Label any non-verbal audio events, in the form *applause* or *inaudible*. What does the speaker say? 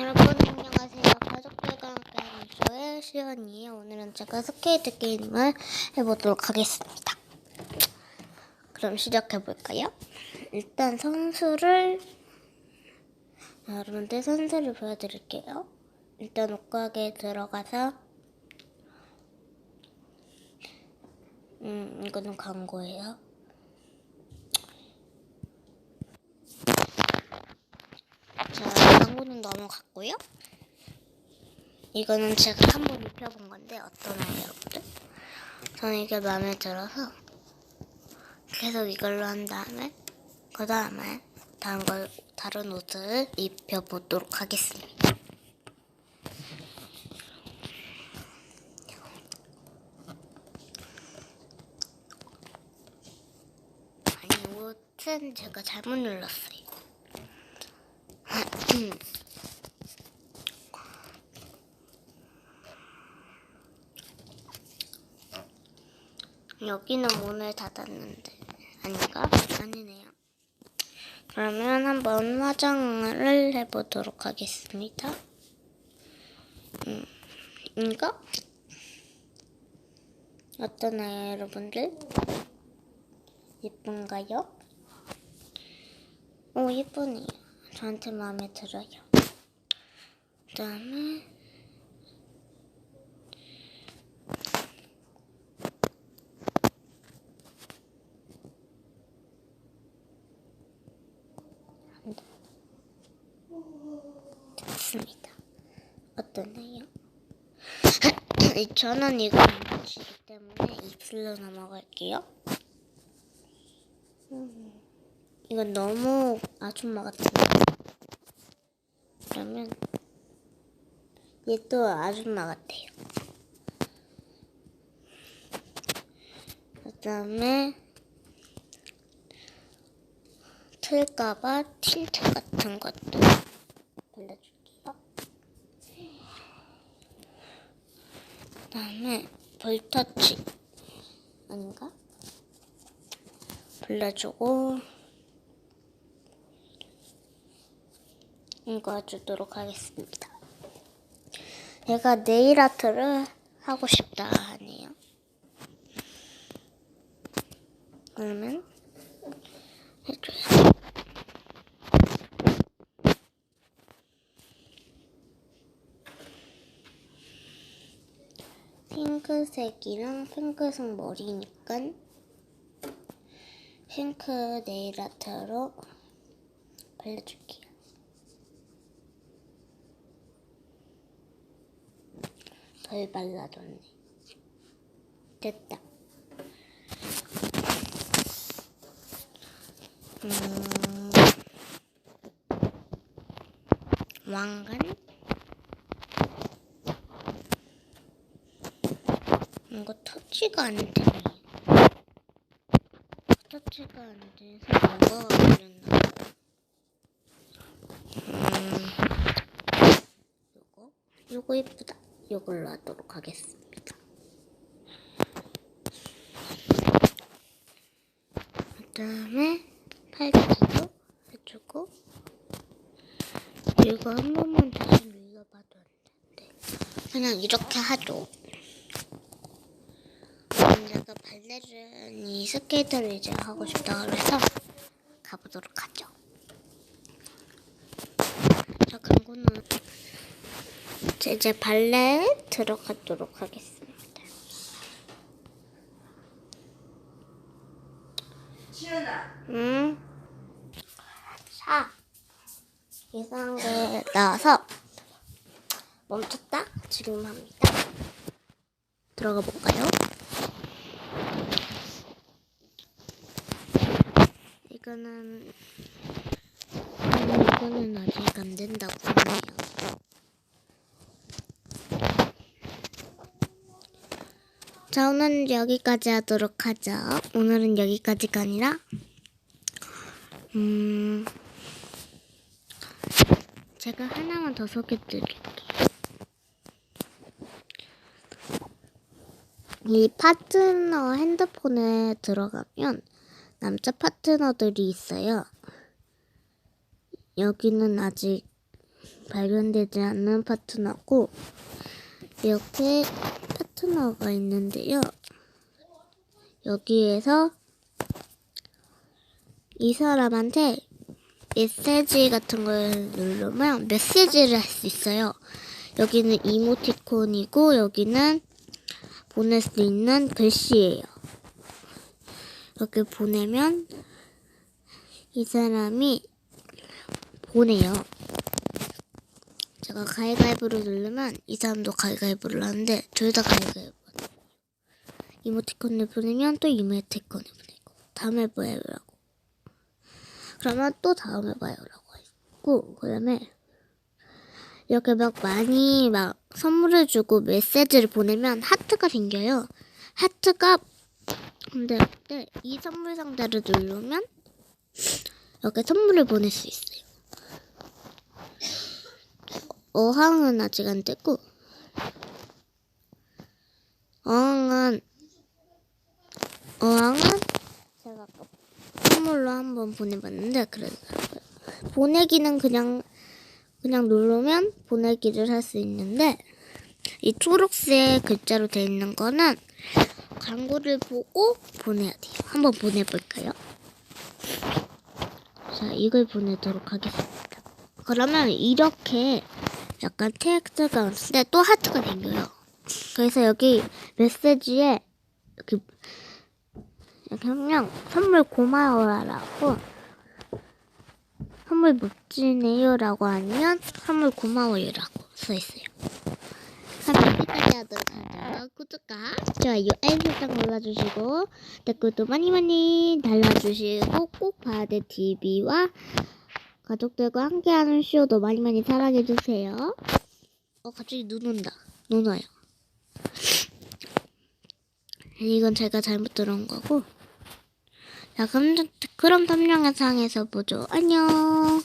여러분 안녕하세요. 가족들과 함께하는 쇼의 시연이에요. 오늘은 제가 스케이트 게임을 해보도록 하겠습니다. 그럼 시작해볼까요? 일단 선수를 자, 여러분들 선수를 보여드릴게요. 일단 옷가게에 들어가서 음 이거는 광고예요. 자, 광고는 넘어갔고요. 이거는 제가 한 번 입혀본 건데 어떠나요, 여러분들? 저는 이게 마음에 들어서 계속 이걸로 한 다음에 그 다음에 다른 걸 다른 옷을 입혀보도록 하겠습니다. 아니 옷은 제가 잘못 눌렀어요. 여기는 문을 닫았는데 아닌가? 아니네요. 그러면 한번 화장을 해보도록 하겠습니다. 음, 이거? 어떠나요, 여러분들? 예쁜가요? 오, 예쁘네요. 저한테 마음에 들어요. 그 다음에 됐습니다. 어떠나요? *clears throat* 저는 이거 안 치기 때문에 입술로 넘어갈게요. 음, 이건 너무 아줌마 같은데. 그러면 얘 또 아줌마 같아요. 그 다음에 틀까봐 틴트 같은 것도 발라줄게요. 그 다음에 볼터치 아닌가? 발라주고 이거 주도록 하겠습니다. 얘가 네일 아트를 하고 싶다 하네요. 그러면 해줘요. 핑크색이랑 핑크색 머리니까 핑크 네일 아트로 발라줄게요. 덜 발라줬네. 됐다. 음, 왕관? 이거 터치가 안 되네. 터치가 안 돼서 뭐가 걸렸나? 음, 요거? 요거 예쁘다. 요걸로 하도록 하겠습니다. 그 다음에 팔찌도 해주고 이거 한 번만 다시 눌러봐도 안 되는데 그냥 이렇게 하죠. 음, 제가 발레르니 스케이트를 이제 하고 싶다 그래서 가보도록 하죠. 자, 광고는 자, 이제 발레에 들어가도록 하겠습니다. 시연아, 음. 사. 이상한 게 나와서 멈췄다. 지금 합니다. 들어가 볼까요? 이거는 음, 이거는 아직 안 된다고 하네요. 자, 오늘은 여기까지 하도록 하죠. 오늘은 여기까지가 아니라, 음, 제가 하나만 더 소개해 드릴게요. 이 파트너 핸드폰에 들어가면 남자 파트너들이 있어요. 여기는 아직 발견되지 않는 파트너고 이렇게 파트너가 있는데요. 여기에서 이 사람한테 메시지 같은 걸 누르면 메시지를 할 수 있어요. 여기는 이모티콘이고 여기는 보낼 수 있는 글씨예요. 이렇게 보내면 이 사람이 보내요. 제가 가위가위보를 누르면 이 사람도 가위가위보를 하는데 둘 다 가위가위보. 이모티콘을 보내면 또 이모티콘을 보내고 다음에 봐요라고. 그러면 또 다음에 봐요라고 했고 그다음에 이렇게 막 많이 막 선물을 주고 메시지를 보내면 하트가 생겨요. 하트가 근데 그때 이 선물 상자를 누르면 이렇게 선물을 보낼 수 있어요. 어항은 아직 안 되고 어항은 어항은 제가 선물로 한번 보내봤는데 그러더라고요. 보내기는 그냥 그냥 누르면 보내기를 할 수 있는데 이 초록색 글자로 되어 있는 거는 광고를 보고 보내야 돼요. 한번 보내볼까요? 자, 이걸 보내도록 하겠습니다. 그러면 이렇게 약간 텍스트가 왔는데 또 하트가 생겨요. 그래서 여기 메시지에 이렇게 하면 선물 고마워라고 선물 멋지네요라고 아니면 선물 고마워요라고 써 있어요. 그럼 여기까지 하도록 하죠. 구독과 좋아요, 알림 설정 눌러주시고 댓글도 많이 많이 달아주시고 꼭 바데 TV와 가족들과 함께하는 쇼도 많이 많이 사랑해주세요. 어 갑자기 눈 온다. 눈 와요. 이건 제가 잘못 들은 거고. 자 그럼 그럼 탐정의 상에서 보죠. 안녕.